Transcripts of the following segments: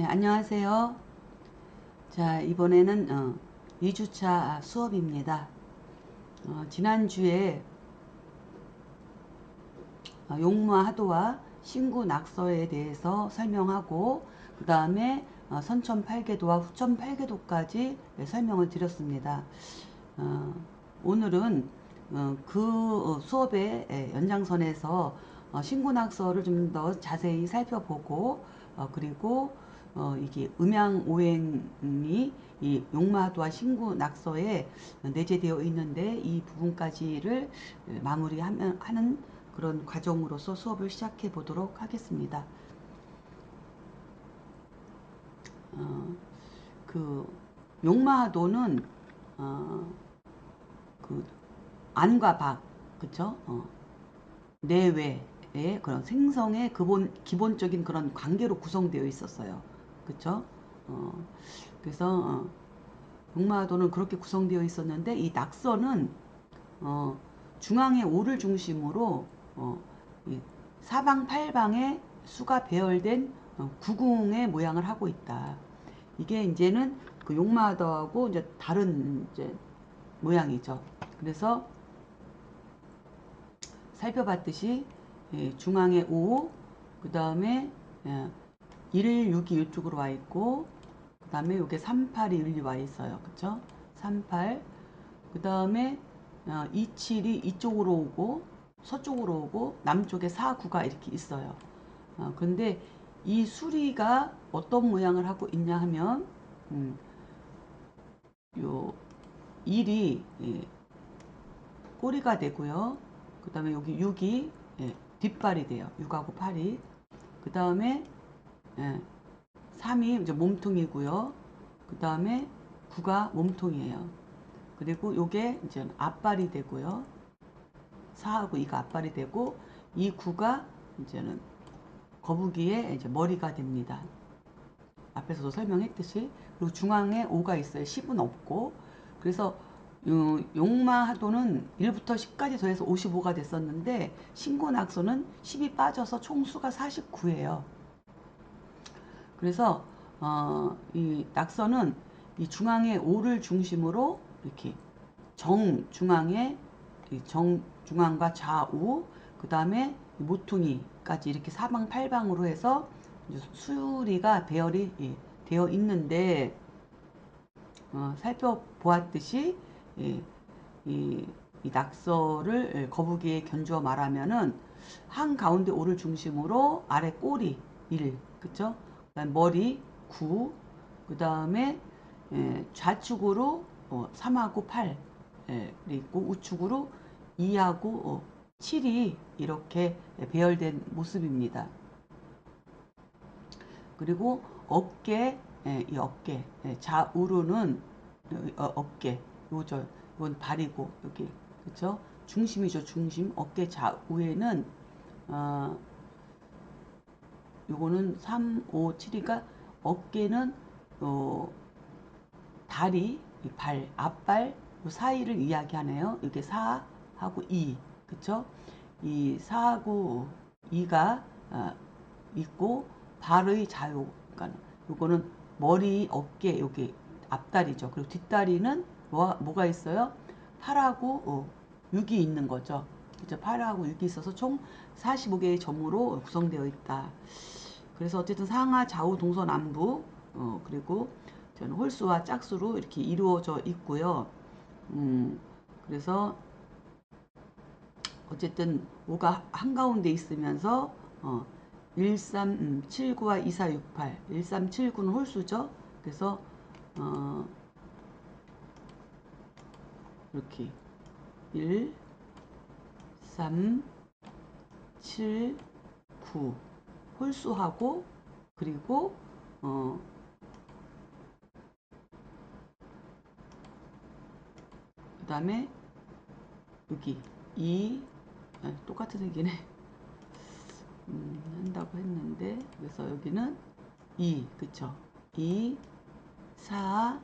네, 안녕하세요. 자, 이번에는 어, 2주차 수업입니다. 어, 지난주에 어, 용마 하도와 신구 낙서에 대해서 설명하고 그 다음에 어, 선천 8계도와 후천 8계도까지 설명을 드렸습니다. 어, 오늘은 어, 그 어, 수업의 예, 연장선에서 어, 신구 낙서를 좀 더 자세히 살펴보고 어, 그리고 어, 이게 음양 오행이 이 용마도와 신구 낙서에 내재되어 있는데 이 부분까지를 마무리하면 하는 그런 과정으로서 수업을 시작해 보도록 하겠습니다. 어, 그 용마도는 어, 그 안과 박 그쵸? 어, 내외의 그런 생성의 기본 기본적인 그런 관계로 구성되어 있었어요. 그쵸? 어, 그래서 어, 용마도는 그렇게 구성되어 있었는데 이 낙서는 어, 중앙의 오를 중심으로 어, 이 사방팔방에 수가 배열된 어, 구궁의 모양을 하고 있다. 이게 이제는 그 용마도하고 이제 다른 이제 모양이죠. 그래서 살펴봤듯이 예, 중앙에 5, 그 다음에 1, 6이 이쪽으로 와 있고 그 다음에 이게 3, 8이 일리 와 있어요. 그쵸? 3, 8. 그 다음에 2, 7이 이쪽으로 오고 서쪽으로 오고 남쪽에 4, 9가 이렇게 있어요. 어, 그런데 이 수리가 어떤 모양을 하고 있냐 하면 음, 요 1이 예, 꼬리가 되고요. 그 다음에 여기 6이 예, 뒷발이 돼요. 6하고 8이. 그 다음에 예, 3이 이제 몸통이고요. 그 다음에 9가 몸통이에요. 그리고 요게 이제 앞발이 되고요. 4하고 2가 앞발이 되고 이 9가 이제는 거북이의 이제 머리가 됩니다. 앞에서도 설명했듯이 그리고 중앙에 5가 있어요. 10은 없고 그래서 용마하도는 1부터 10까지 더해서 55가 됐었는데 신고낙서는 10이 빠져서 총수가 49예요. 그래서 어, 이 낙서는 이 중앙에 5를 중심으로 이렇게 정 중앙에 정 중앙과 좌우 그 다음에 모퉁이까지 이렇게 사방팔방으로 해서 수리가 배열이 되어 있는데 어, 살펴보았듯이 이, 이, 이 낙서를 거북이에 견주어 말하면은 한 가운데 오를 중심으로 아래 꼬리 1 그쵸? 머리 9그 다음에 좌측으로 어, 3하고 8 예, 있고 우측으로 2하고 어, 7이 이렇게 배열된 모습입니다. 그리고 어깨, 예, 이 어깨, 예, 좌우로는 어, 어깨, 요절, 이건 발이고 여기 그렇죠? 중심이죠, 중심. 어깨 좌우에는 어, 요거는 3, 5, 7이가 어깨는 어, 다리, 발, 앞발 요 사이를 이야기하네요. 이게 4하고 2, 그쵸? 이 4하고 2가 어, 있고 발의 자유, 그러니까 요거는 머리, 어깨, 여기 앞다리죠. 그리고 뒷다리는 뭐, 뭐가 있어요? 8하고 어, 6이 있는 거죠. 그죠? 8하고 6이 있어서 총 45개의 점으로 구성되어 있다. 그래서 어쨌든 상하, 좌우, 동서 남북 어, 그리고 저는 홀수와 짝수로 이렇게 이루어져 있고요. 음, 그래서 어쨌든 5가 한가운데 있으면서 어, 13, 음, 79와 2468, 1379는 홀수죠. 그래서 어, 이렇게 1, 3, 7, 9 홀수하고 그리고 어, 그 다음에 여기 2 아, 똑같은 얘기네. 음, 한다고 했는데 그래서 여기는 2 그쵸? 2 4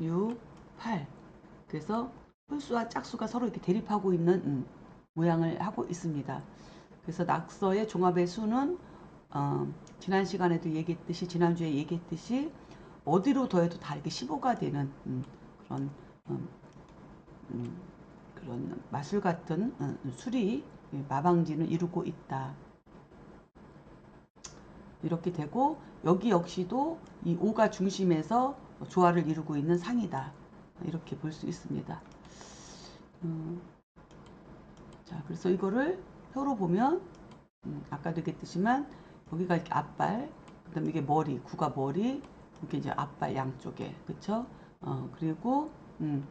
6 8 그래서 홀수와 짝수가 서로 이렇게 대립하고 있는 음, 모양을 하고 있습니다. 그래서 낙서의 종합의 수는 어, 지난 시간에도 얘기했듯이 지난주에 얘기했듯이 어디로 더해도 다 이렇게 15가 되는 음, 그런 음, 음, 그런 마술 같은 어, 술이 마방지는 이루고 있다. 이렇게 되고 여기 역시도 이 5가 중심에서 조화를 이루고 있는 상이다. 이렇게 볼 수 있습니다. 음, 자, 그래서 이거를 표로 보면 음, 아까도 얘기했듯이만 여기가 이렇게 앞발, 그 다음에 이게 머리, 구가 머리, 이렇게 이제 앞발 양쪽에, 그쵸? 어, 그리고 음,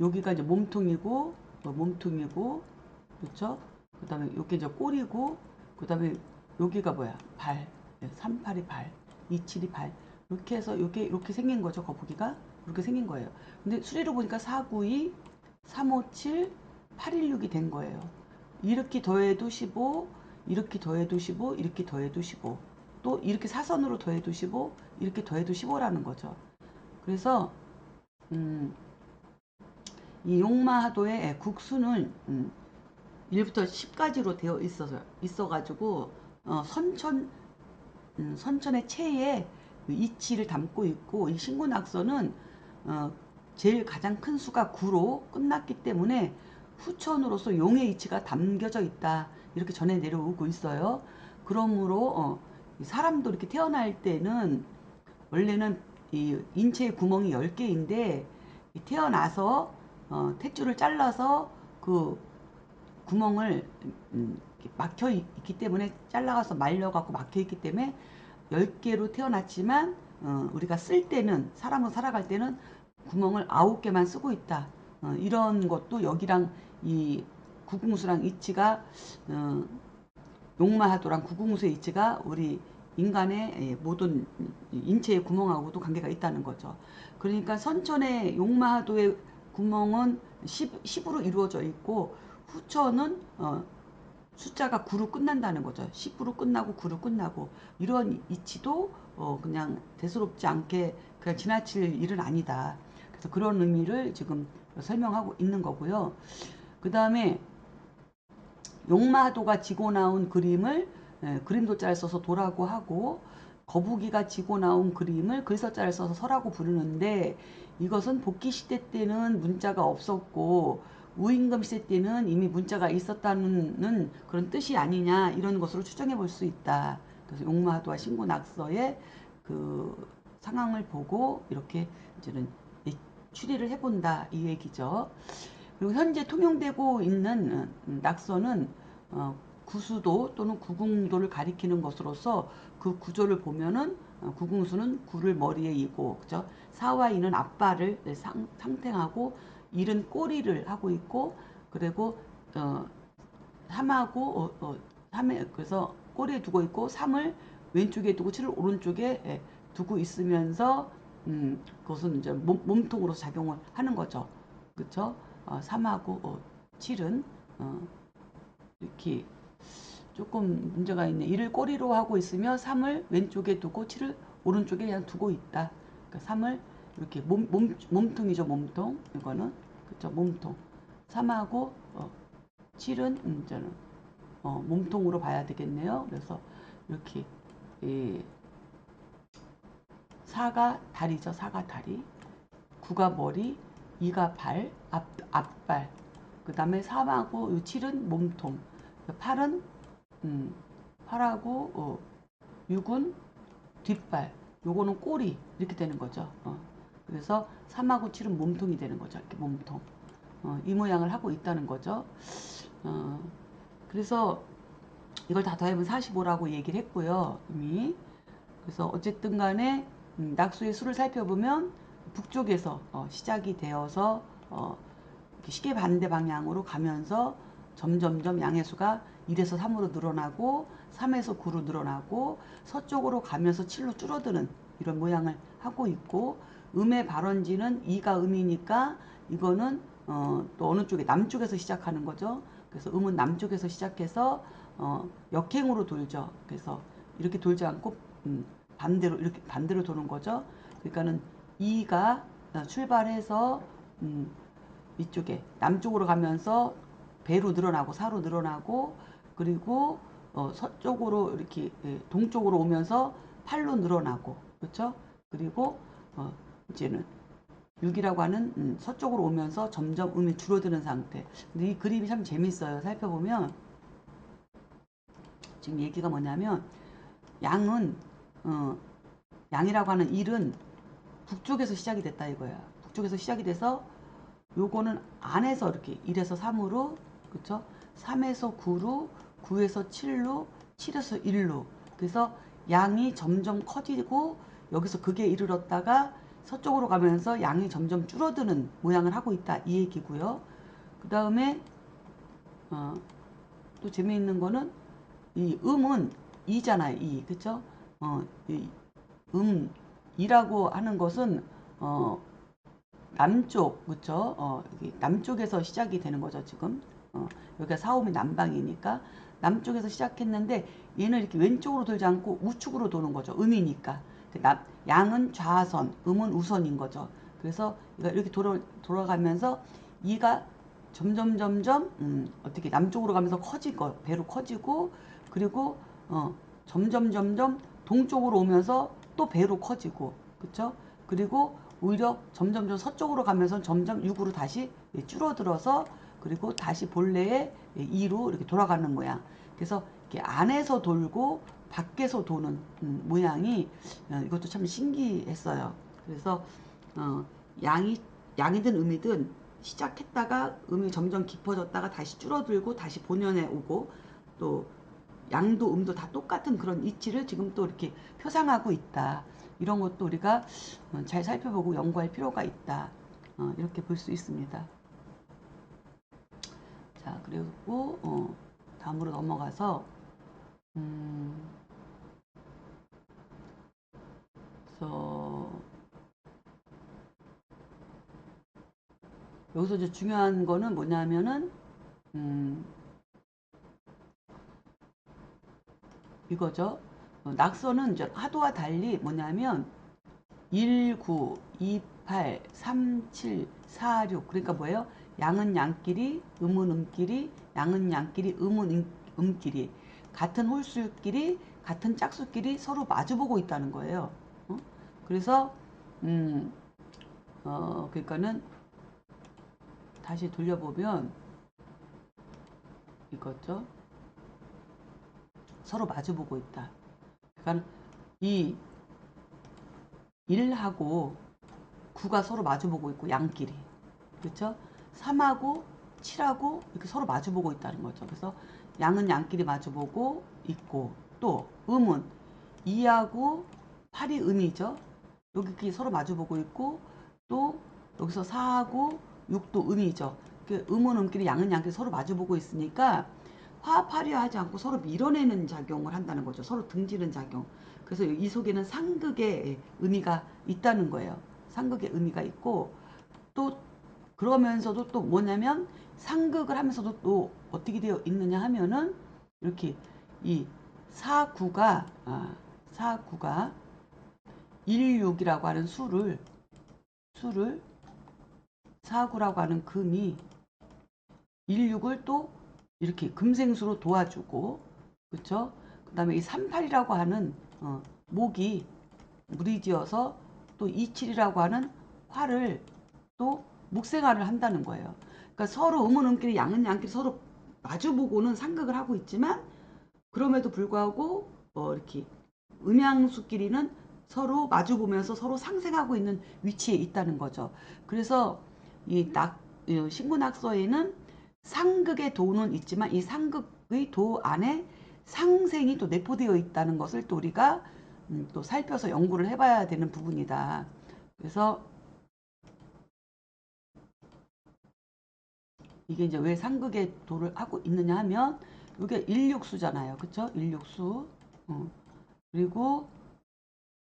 여기가 이제 몸통이고, 어, 몸통이고, 그쵸? 그 다음에 여기 이제 꼬리고, 그 다음에 여기가 뭐야? 발, 네, 38이 발, 27이 발. 이렇게 해서 이게 이렇게 생긴 거죠, 거북이가 이렇게 생긴 거예요. 근데 수리로 보니까 492, 357, 816이 된 거예요. 이렇게 더해도 15, 이렇게 더해도 15, 이렇게 더해도 15. 또 이렇게 사선으로 더해도 15, 이렇게 더해도 15라는 거죠. 그래서 음, 이 용마하도의 국수는 음, 1부터 10까지로 되어 있어서 있어가지고 어, 선천 음, 선천의 체에 그 이치를 담고 있고 이 신군악서는 어, 제일 가장 큰 수가 9로 끝났기 때문에 후천으로서 용의 이치가 담겨져 있다 이렇게 전해 내려오고 있어요. 그러므로 어, 사람도 이렇게 태어날 때는 원래는 이 인체의 구멍이 10개인데 태어나서 어, 탯줄을 잘라서 그 구멍을 음, 막혀 있기 때문에 잘라가서 말려갖고 막혀 있기 때문에 10개로 태어났지만 어, 우리가 쓸 때는 사람으로 살아갈 때는 구멍을 9개만 쓰고 있다. 어, 이런 것도 여기랑 이 구궁수랑 이치가 어, 용마하도랑 구궁수의 이치가 우리 인간의 예, 모든 인체의 구멍하고도 관계가 있다는 거죠. 그러니까 선천의 용마하도의 구멍은 10, 10으로 이루어져 있고 후천은 어, 숫자가 9로 끝난다는 거죠. 10으로 끝나고 9로 끝나고 이런 이치도 어, 그냥 대수롭지 않게 그냥 지나칠 일은 아니다. 그래서 그런 의미를 지금 설명하고 있는 거고요. 그 다음에 용마도가 지고 나온 그림을 예, 그림도자를 써서 도라고 하고 거북이가 지고 나온 그림을 글서자를 써서 서라고 부르는데 이것은 복귀 시대 때는 문자가 없었고 우임금 시대 때는 이미 문자가 있었다는 그런 뜻이 아니냐 이런 것으로 추정해 볼 수 있다. 그래서 용마도와 신고 낙서의 그 상황을 보고 이렇게 이제는 추리를 해본다 이 얘기죠. 그리고 현재 통용되고 있는 음, 낙서는 어, 구수도 또는 구궁도를 가리키는 것으로서 그 구조를 보면은 어, 구궁수는 구를 머리에 이고 그죠? 사와 이는 앞발을 상, 상탱하고 일은 꼬리를 하고 있고 그리고 어, 삼하고 어, 어, 삼에 그래서 꼬리에 두고 있고 삼을 왼쪽에 두고 칠을 오른쪽에 예, 두고 있으면서 음, 그것은 이제 몸, 몸통으로 작용을 하는 거죠. 그렇죠? 어, 3하고 어, 7은 어, 이렇게 조금 문제가 있네. 1을 꼬리로 하고 있으며 3을 왼쪽에 두고 7을 오른쪽에 그냥 두고 있다. 그러니까 3을 이렇게 몸, 몸, 몸통이죠. 몸통. 이거는 그렇죠. 몸통. 3하고 어, 7은 음, 이제는 어, 몸통으로 봐야 되겠네요. 그래서 이렇게 예, 4가 다리죠. 4가 다리. 9가 머리, 2가 발, 앞, 앞발. 그 다음에 3하고 7은 몸통. 8은, 음, 8하고 어, 6은 뒷발. 요거는 꼬리. 이렇게 되는 거죠. 어. 그래서 3하고 7은 몸통이 되는 거죠. 이렇게 몸통. 어, 이 모양을 하고 있다는 거죠. 어, 그래서 이걸 다 더하면 45라고 얘기를 했고요. 이미. 그래서 어쨌든 간에 음, 낙수의 수를 살펴보면 북쪽에서 어, 시작이 되어서 어, 시계 반대 방향으로 가면서 점점점 양의 수가 1에서 3으로 늘어나고 3에서 9로 늘어나고 서쪽으로 가면서 7로 줄어드는 이런 모양을 하고 있고 음의 발원지는 2가 음이니까 이거는 어, 또 어느 쪽에 남쪽에서 시작하는 거죠. 그래서 음은 남쪽에서 시작해서 어, 역행으로 돌죠. 그래서 이렇게 돌지 않고 음, 반대로 이렇게 반대로 도는 거죠. 그러니까는 2가 출발해서 음, 이쪽에 남쪽으로 가면서 배로 늘어나고 사로 늘어나고 그리고 어, 서쪽으로 이렇게 예, 동쪽으로 오면서 8로 늘어나고 그렇죠? 그리고 어, 이제는 6이라고 하는 음, 서쪽으로 오면서 점점 음이 줄어드는 상태. 근데 이 그림이 참 재밌어요. 살펴보면 지금 얘기가 뭐냐면 양은 어, 양이라고 하는 일은 북쪽에서 시작이 됐다 이거야. 북쪽에서 시작이 돼서 요거는 안에서 이렇게 1에서 3으로 그쵸? 3에서 9로 9에서 7로 7에서 1로 그래서 양이 점점 커지고 여기서 극에 이르렀다가 서쪽으로 가면서 양이 점점 줄어드는 모양을 하고 있다 이 얘기고요. 그 다음에 어, 또 재미있는 거는 이 음은 이잖아요 이 그쵸? 어, 이 음, 이라고 하는 것은 어, 남쪽 그쵸? 어, 남쪽에서 시작이 되는 거죠 지금. 어, 여기가 사오미 남방이니까 남쪽에서 시작했는데 얘는 이렇게 왼쪽으로 돌지 않고 우측으로 도는 거죠 음이니까. 그 남, 양은 좌선 음은 우선인 거죠. 그래서 이렇게 돌아, 돌아가면서 이가 점점 점점 음, 어떻게 남쪽으로 가면서 커지고 배로 커지고 그리고 어, 점점 점점 동쪽으로 오면서 또 배로 커지고 그쵸 그리고 오히려 점점점 서쪽으로 가면서 점점 6으로 다시 예, 줄어들어서 그리고 다시 본래의 2로 이렇게 돌아가는 모양. 그래서 이렇게 안에서 돌고 밖에서 도는 음, 모양이 어, 이것도 참 신기했어요. 그래서 어, 양이 양이든 음이든 시작했다가 음이 점점 깊어졌다가 다시 줄어들고 다시 본연에 오고 또 양도 음도 다 똑같은 그런 이치를 지금 또 이렇게 표상하고 있다. 이런 것도 우리가 어, 잘 살펴보고 연구할 필요가 있다. 어, 이렇게 볼 수 있습니다. 자, 그리고 어, 다음으로 넘어가서 음, 그래서 여기서 이제 중요한 거는 뭐냐면은 음, 이거죠. 어, 낙서는 하도와 달리 뭐냐면 1, 9, 2, 8, 3, 7, 4, 6 그러니까 뭐예요? 양은 양끼리, 음은 음끼리, 양은 양끼리, 음은 음, 음끼리 같은 홀수끼리, 같은 짝수끼리 서로 마주보고 있다는 거예요. 어? 그래서 음, 어, 그러니까는 다시 돌려보면 이거죠. 서로 마주보고 있다. 그러니까 이 1하고 9가 서로 마주보고 있고 양끼리 그렇죠? 3하고 7하고 이렇게 서로 마주보고 있다는 거죠. 그래서 양은 양끼리 마주보고 있고 또 음은 2하고 8이 음이죠. 여기 서로 마주보고 있고 또 여기서 4하고 6도 음이죠. 그 음은 음끼리 양은 양끼리 서로 마주보고 있으니까 화합하려 하지 않고 서로 밀어내는 작용을 한다는 거죠. 서로 등지는 작용. 그래서 이 속에는 상극의 의미가 있다는 거예요. 상극의 의미가 있고 또 그러면서도 또 뭐냐면 상극을 하면서도 또 어떻게 되어 있느냐 하면은 이렇게 이 4구가 아, 4구가 16이라고 하는 수를 수를 4구라고 하는 금이 16을 또 이렇게 금생수로 도와주고 그쵸? 그 다음에 이 38이라고 하는 어, 목이 무리지어서 또 27이라고 하는 화를 또 목생화를 한다는 거예요. 그러니까 서로 음은 음끼리 양은 양끼리 서로 마주보고는 상극을 하고 있지만 그럼에도 불구하고 어, 이렇게 음양수끼리는 서로 마주보면서 서로 상생하고 있는 위치에 있다는 거죠. 그래서 이 낙, 신구낙서에는 상극의 도는 있지만 이 상극의 도 안에 상생이 또 내포되어 있다는 것을 또 우리가 음, 또 살펴서 연구를 해봐야 되는 부분이다. 그래서 이게 이제 왜 상극의 도를 하고 있느냐 하면 이게 일육수잖아요. 그쵸? 일육수. 어. 그리고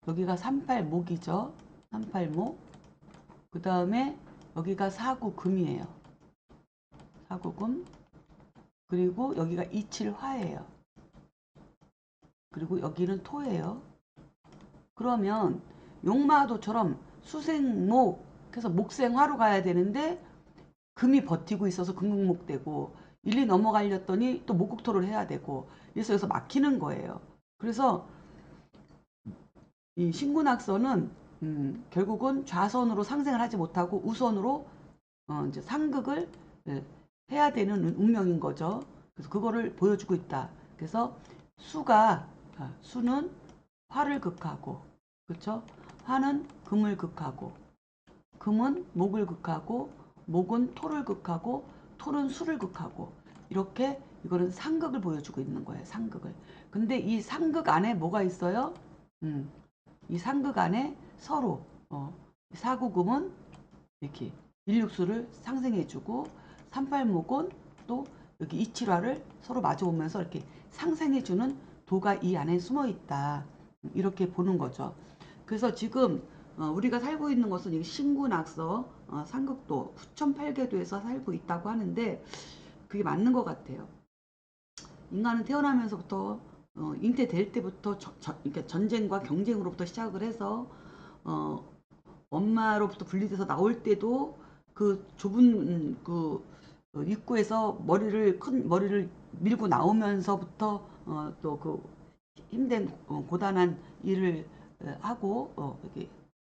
여기가 38목이죠. 38목. 그 다음에 여기가 사구금이에요. 사구금. 그리고 여기가 이칠화예요. 그리고 여기는 토예요. 그러면 용마도처럼 수생목 해서 목생화로 가야 되는데 금이 버티고 있어서 금극목되고 일리 넘어가려더니 또 목국토를 해야 되고 그래서 여기서 막히는 거예요. 그래서 이 신군악선은 음, 결국은 좌선으로 상생을 하지 못하고 우선으로 어, 이제 상극을 예, 해야 되는 운- 운명인 거죠. 그래서 그거를 보여주고 있다. 그래서 수가 아, 수는 화를 극하고 그렇죠? 화는 금을 극하고 금은 목을 극하고 목은 토를 극하고 토는 수를 극하고 이렇게 이거는 상극을 보여주고 있는 거예요. 상극을. 근데 이 상극 안에 뭐가 있어요? 음, 이 상극 안에 서로 어, 사구금은 이렇게 일육수를 상생해주고 삼팔목은 또 여기 이칠화를 서로 마주오면서 이렇게 상생해주는 도가 이 안에 숨어 있다. 이렇게 보는 거죠. 그래서 지금 어, 우리가 살고 있는 것은 이 신군악서 어, 상극도 9,8궤도에서 살고 있다고 하는데 그게 맞는 것 같아요. 인간은 태어나면서부터 어, 잉태될 때부터 저, 저, 그러니까 전쟁과 경쟁으로부터 시작을 해서 어, 엄마로부터 분리돼서 나올 때도 그 좁은 음, 그 어, 입구에서 머리를 큰 머리를 밀고 나오면서부터 어, 또그 힘든 어, 고단한 일을 어, 하고 어,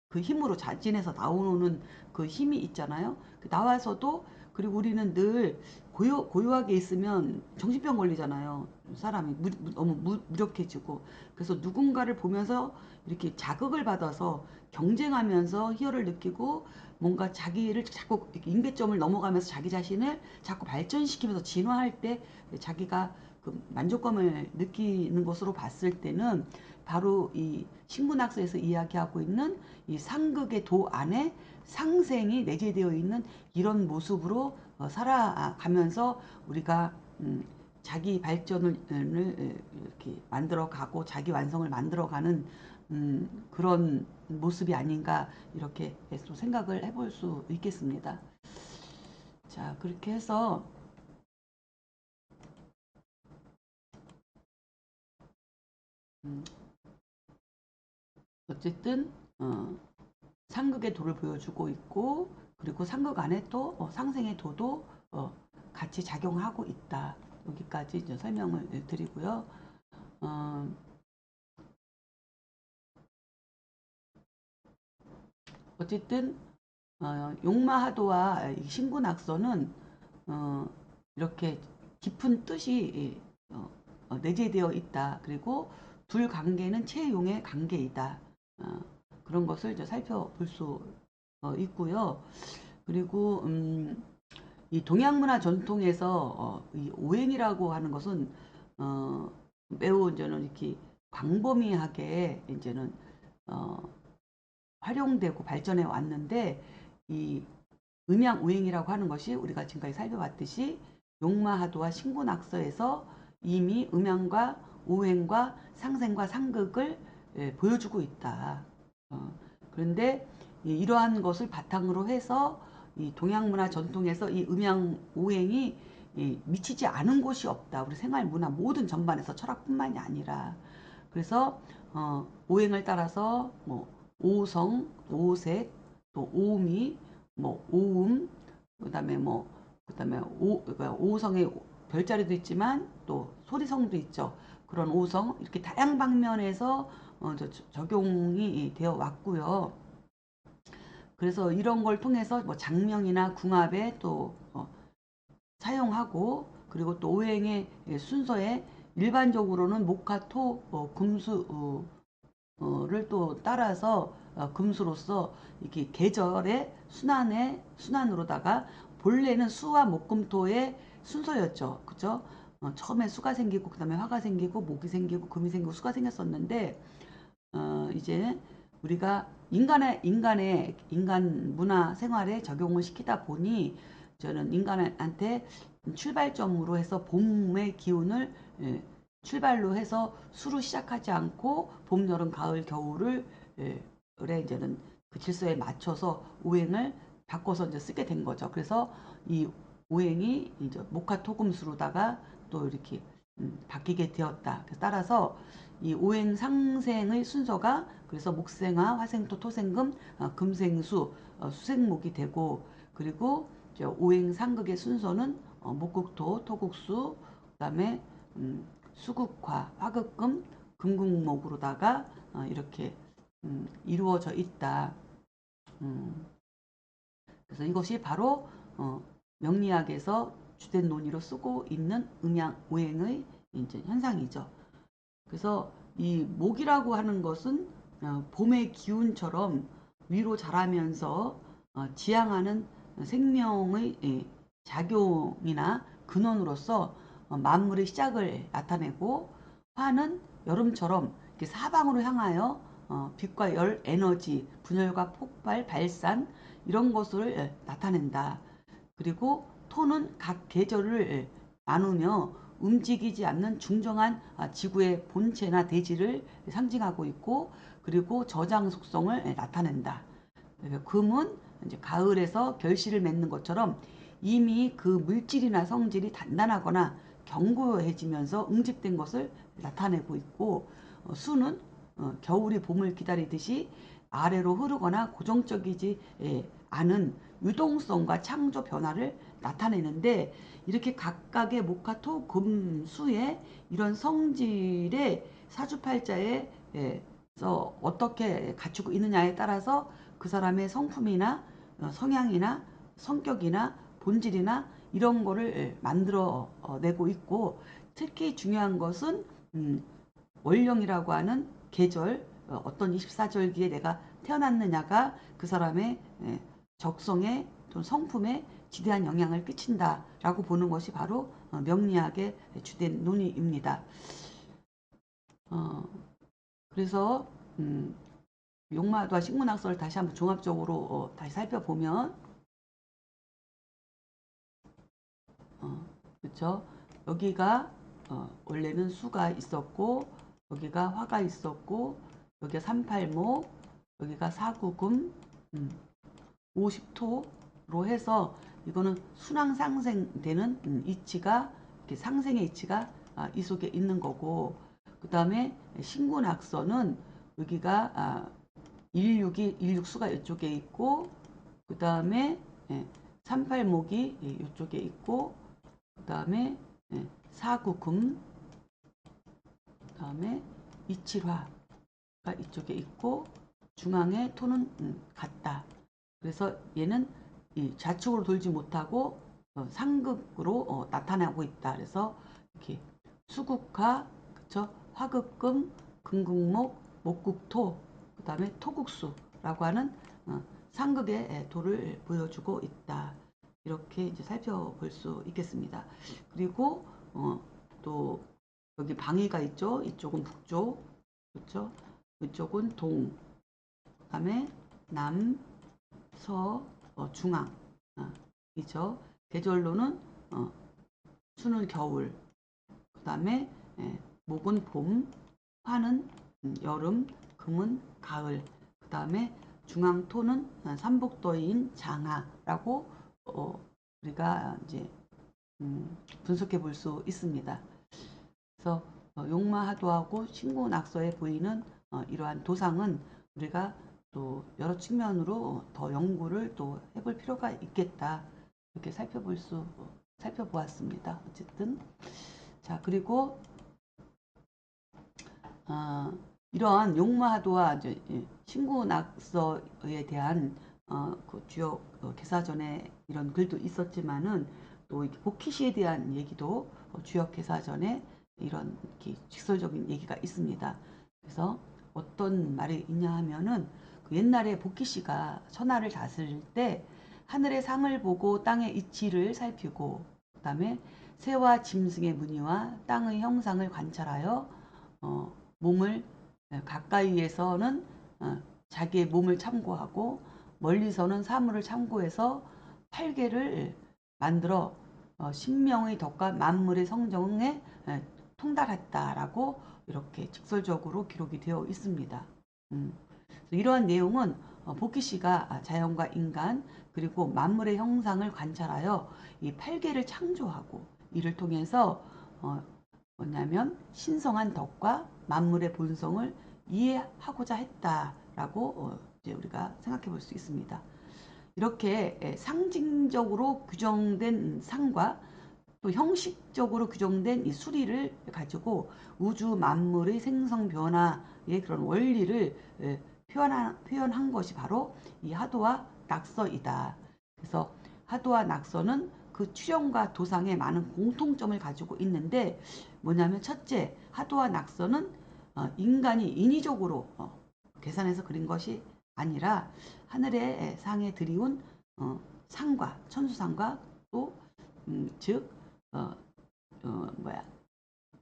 그 힘으로 자진해서 나오는 그 힘이 있잖아요. 그 나와서도 그리고 우리는 늘 고요, 고요하게 있으면 정신병 걸리잖아요. 사람이 무, 무- 너무 무, 무력해지고 그래서 누군가를 보면서 이렇게 자극을 받아서 경쟁하면서 희열을 느끼고 뭔가 자기를 자꾸 임계점을 넘어가면서 자기 자신을 자꾸 발전시키면서 진화할 때 자기가 그 만족감을 느끼는 것으로 봤을 때는 바로 이 신문학서에서 이야기하고 있는 이 상극의 도 안에 상생이 내재되어 있는 이런 모습으로 어, 살아가면서 우리가 음, 자기 발전을 을 이렇게 만들어 가고 자기 완성을 만들어 가는 음, 그런 모습이 아닌가 이렇게 또 생각을 해볼 수 있겠습니다. 자 그렇게 해서 음, 어쨌든 어, 상극의 도를 보여주고 있고 그리고 상극 안에 또 어, 상생의 도도 어, 같이 작용하고 있다. 여기까지 설명을 드리고요. 어, 어쨌든 어, 용마하도와 이 신군악서는 어, 이렇게 깊은 뜻이 어, 어, 내재되어 있다. 그리고 둘 관계는 채용의 관계이다. 어, 그런 것을 이제 살펴볼 수 어, 있고요. 그리고 음, 이 동양 문화 전통에서 어, 이 오행이라고 하는 것은 어, 매우 이제는 이렇게 광범위하게 이제는 어, 활용되고 발전해 왔는데 이 음양 오행이라고 하는 것이 우리가 지금까지 살펴봤듯이 용마하도와 신군악서에서 이미 음양과 오행과 상생과 상극을 예, 보여주고 있다. 어, 그런데 이- 이러한 것을 바탕으로 해서 이 동양 문화 전통에서 이 음양 오행이 이 미치지 않은 곳이 없다. 우리 생활 문화 모든 전반에서 철학뿐만이 아니라 그래서 어, 오행을 따라서 뭐 오성, 오색, 또 오미, 뭐 오음, 그다음에 뭐 그다음에 오 그러니까 오성의 별자리도 있지만 또 소리성도 있죠. 그런 오성 이렇게 다양 방면에서 어, 저- 저- 적용이 되어 왔고요. 그래서 이런 걸 통해서 뭐 장명이나 궁합에 또 어, 사용하고 그리고 또 오행의 순서에 일반적으로는 목화 토 어, 금수 어, 어 를 또 따라서 어, 금수로서 이렇게 계절의 순환의 순환으로다가 본래는 수와 목금토의 순서였죠. 그죠? 어, 처음에 수가 생기고 그 다음에 화가 생기고 목이 생기고 금이 생기고 수가 생겼었는데 어, 이제 우리가 인간의 인간의 인간 문화 생활에 적용을 시키다 보니 저는 인간한테 출발점으로 해서 봄의 기운을 예, 출발로 해서 수로 시작하지 않고 봄, 여름, 가을, 겨울을 예, 이제는 그 질서에 맞춰서 오행을 바꿔서 이제 쓰게 된 거죠. 그래서 이 오행이 이제 목화 토금수로다가 또 이렇게 음, 바뀌게 되었다. 따라서 이 오행 상생의 순서가 그래서 목생화, 화생토, 토생금, 어, 금생수, 어, 수생목이 되고 그리고 이제 오행 상극의 순서는 어, 목국토, 토국수, 그 다음에 음, 수국화, 화극금, 금국목으로다가 어, 이렇게 음, 이루어져 있다. 음, 그래서 이것이 바로 어, 명리학에서 주된 논의로 쓰고 있는 음양 오행의 이제 현상이죠. 그래서 이 목이라고 하는 것은 어, 봄의 기운처럼 위로 자라면서 어, 지향하는 생명의 예, 작용이나 근원으로서 어, 만물의 시작을 나타내고 화는 여름처럼 사방으로 향하여 어, 빛과 열, 에너지, 분열과 폭발, 발산 이런 것을 예, 나타낸다. 그리고 토는 각 계절을 예, 나누며 움직이지 않는 중정한 아, 지구의 본체나 대지를 상징하고 있고 그리고 저장 속성을 예, 나타낸다. 금은 이제 가을에서 결실을 맺는 것처럼 이미 그 물질이나 성질이 단단하거나 견고해지면서 응집된 것을 나타내고 있고 어, 수는 어, 겨울이 봄을 기다리듯이 아래로 흐르거나 고정적이지 예, 않은 유동성과 창조 변화를 나타내는데 이렇게 각각의 목화 토, 금, 수의 이런 성질의 사주팔자에 예, 서 어떻게 갖추고 있느냐에 따라서 그 사람의 성품이나 어, 성향이나 성격이나 본질이나 이런 거를 예, 만들어 어, 내고 있고 특히 중요한 것은 음, 월령이라고 하는 계절 어, 어떤 24절기에 내가 태어났느냐가 그 사람의 예, 적성에 또 성품에 지대한 영향을 끼친다라고 보는 것이 바로 어, 명리학의 주된 논의입니다. 어, 그래서 음, 용마도와 식문학설을 다시 한번 종합적으로 어, 다시 살펴보면 그렇죠? 여기가 어, 원래는 수가 있었고 여기가 화가 있었고 여기가 38목 여기가 사구금 음, 50토로 해서 이거는 순항 상생되는 음, 이치가 이렇게 상생의 이치가 아, 이 속에 있는 거고 그 다음에 신군악서는 여기가 아, 16이 16수가 이쪽에 있고 그 다음에 예, 38목이 예, 이쪽에 있고 그 다음에 예, 사구금 그 다음에 이칠화가 이쪽에 있고 중앙에 토는 음, 같다. 그래서 얘는 이 좌측으로 돌지 못하고 어, 상극으로 어, 나타나고 있다. 그래서 이렇게 수국화, 그쵸? 화극금, 금국목, 목국토, 그 다음에 토국수라고 하는 어, 상극의 도를 보여주고 있다. 이렇게 이제 살펴볼 수 있겠습니다. 그리고 어, 또 여기 방위가 있죠. 이쪽은 북쪽, 그렇죠? 이쪽은 동, 그다음에 남, 서, 어, 중앙, 어, 이죠. 계절로는 어, 수는 겨울, 그 다음에 예, 목은 봄, 화는 음, 여름, 금은 가을, 그 다음에 중앙토는 어, 삼복도인 장하라고 어, 우리가 이제 음, 분석해 볼 수 있습니다. 그래서 어, 용마하도하고 신고 낙서에 보이는 어, 이러한 도상은 우리가 또 여러 측면으로 더 연구를 또 해볼 필요가 있겠다 이렇게 살펴볼 수 살펴보았습니다. 어쨌든 자 그리고 어, 이러한 용마하도와 이제 예, 신구낙서에 대한 어, 그 주요 어, 개사전에 이런 글도 있었지만은 또 복희시에 대한 얘기도 어, 주요 개사전에 이런 직설적인 얘기가 있습니다. 그래서 어떤 말이 있냐 하면은 그 옛날에 복희 씨가 천하를 다스릴 때 하늘의 상을 보고 땅의 이치를 살피고 그 다음에 새와 짐승의 무늬와 땅의 형상을 관찰하여 어, 몸을 가까이에서는 어, 자기의 몸을 참고하고 멀리서는 사물을 참고해서 팔계를 만들어 어, 신명의 덕과 만물의 성정에 에, 통달했다라고 이렇게 직설적으로 기록이 되어 있습니다. 음. 이러한 내용은 어, 복희 씨가 자연과 인간 그리고 만물의 형상을 관찰하여 이 팔계를 창조하고 이를 통해서 어, 뭐냐면 신성한 덕과 만물의 본성을 이해하고자 했다라고 어, 이제 우리가 생각해 볼 수 있습니다. 이렇게 상징적으로 규정된 상과 또 형식적으로 규정된 이 수리를 가지고 우주 만물의 생성 변화의 그런 원리를 예, 표현한, 표현한 것이 바로 이 하도와 낙서이다. 그래서 하도와 낙서는 그 추령과 도상에 많은 공통점을 가지고 있는데 뭐냐면 첫째 하도와 낙서는 어, 인간이 인위적으로 어, 계산해서 그린 것이 아니라 하늘의 상에 들이운 어, 상과 천수상과 또 음, 즉 어, 어, 뭐야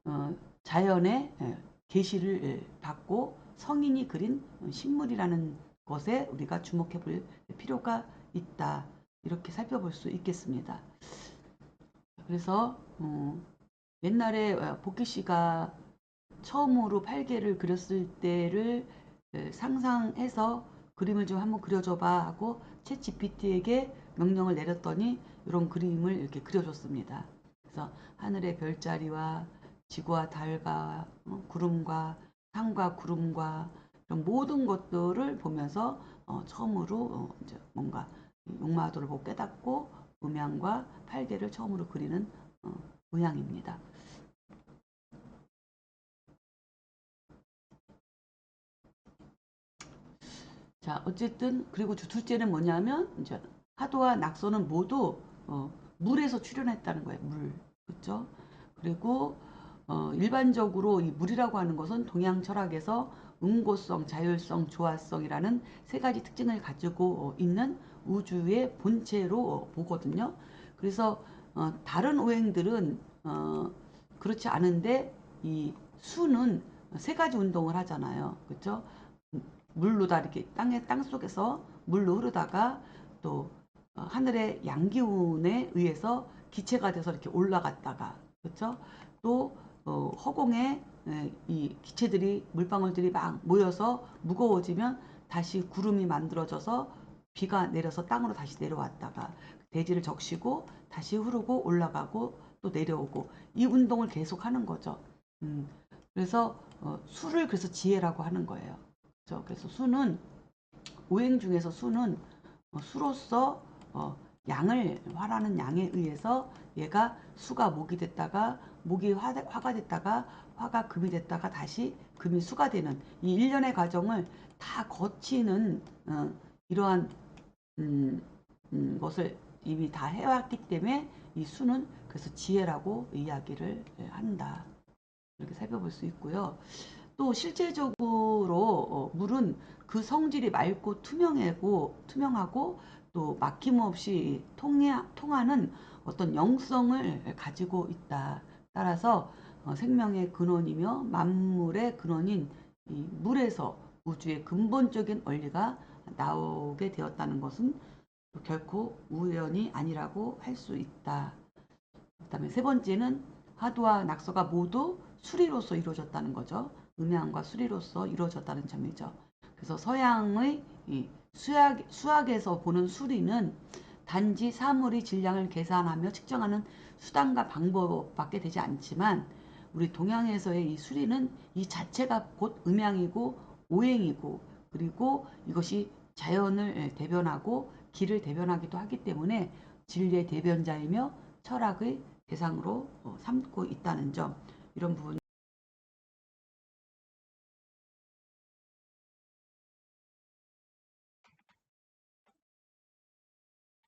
어, 자연의 예, 계시를 예, 받고 성인이 그린 식물이라는 것에 우리가 주목해 볼 필요가 있다 이렇게 살펴볼 수 있겠습니다. 그래서 어, 옛날에 어, 복희 씨가 처음으로 팔개를 그렸을 때를 에, 상상해서 그림을 좀 한번 그려줘봐 하고 챗 GPT에게 명령을 내렸더니 이런 그림을 이렇게 그려줬습니다. 그래서 하늘의 별자리와 지구와 달과 어, 구름과 산과 구름과 이런 모든 것들을 보면서 어, 처음으로 어, 이제 뭔가 이 용마도를 보고 깨닫고 음양과 팔개를 처음으로 그리는 어, 모양입니다. 자, 어쨌든 그리고 두- 둘째는 뭐냐면 이제 하도와 낙서는 모두 어, 물에서 출현했다는 거예요. 물, 그렇죠? 그리고 어, 일반적으로 이 물이라고 하는 것은 동양 철학에서 응고성, 자율성, 조화성이라는 세 가지 특징을 가지고 어, 있는 우주의 본체로 어, 보거든요. 그래서 어, 다른 오행들은 어, 그렇지 않은데 이 수는 세 가지 운동을 하잖아요. 그렇죠? 물로 다 이렇게 땅에 땅 속에서 물로 흐르다가 또 어, 하늘의 양기운에 의해서 기체가 돼서 이렇게 올라갔다가 그렇죠? 또 어, 허공에 에, 이 기체들이 물방울들이 막 모여서 무거워지면 다시 구름이 만들어져서 비가 내려서 땅으로 다시 내려왔다가 대지를 적시고 다시 흐르고 올라가고 또 내려오고 이 운동을 계속 하는 거죠. 음, 그래서 어, 수를 그래서 지혜라고 하는 거예요. 그렇죠? 그래서 수는 오행 중에서 수는 어, 수로서 어, 양을 화라는 양에 의해서 얘가 수가 목이 됐다가 목이 화, 화가 됐다가 화가 금이 됐다가 다시 금이 수가 되는 이 일련의 과정을 다 거치는 어, 이러한 음, 음, 것을 이미 다 해왔기 때문에 이 수는 그래서 지혜라고 이야기를 예, 한다. 이렇게 살펴볼 수 있고요. 또 실제적으로 어, 물은 그 성질이 맑고 투명하고 투명하고 또 막힘없이 통해, 통하는 어떤 영성을 가지고 있다. 따라서 어, 생명의 근원이며 만물의 근원인 이 물에서 우주의 근본적인 원리가 나오게 되었다는 것은 결코 우연이 아니라고 할 수 있다. 그 다음에 세 번째는 하도와 낙서가 모두 수리로서 이루어졌다는 거죠. 음양과 수리로서 이루어졌다는 점이죠. 그래서 서양의 이 수학, 수학에서 보는 수리는 단지 사물의 질량을 계산하며 측정하는 수단과 방법밖에 되지 않지만 우리 동양에서의 이 수리는 이 자체가 곧 음양이고 오행이고 그리고 이것이 자연을 대변하고 길을 대변하기도 하기 때문에 진리의 대변자이며 철학의 대상으로 어, 삼고 있다는 점 이런 부분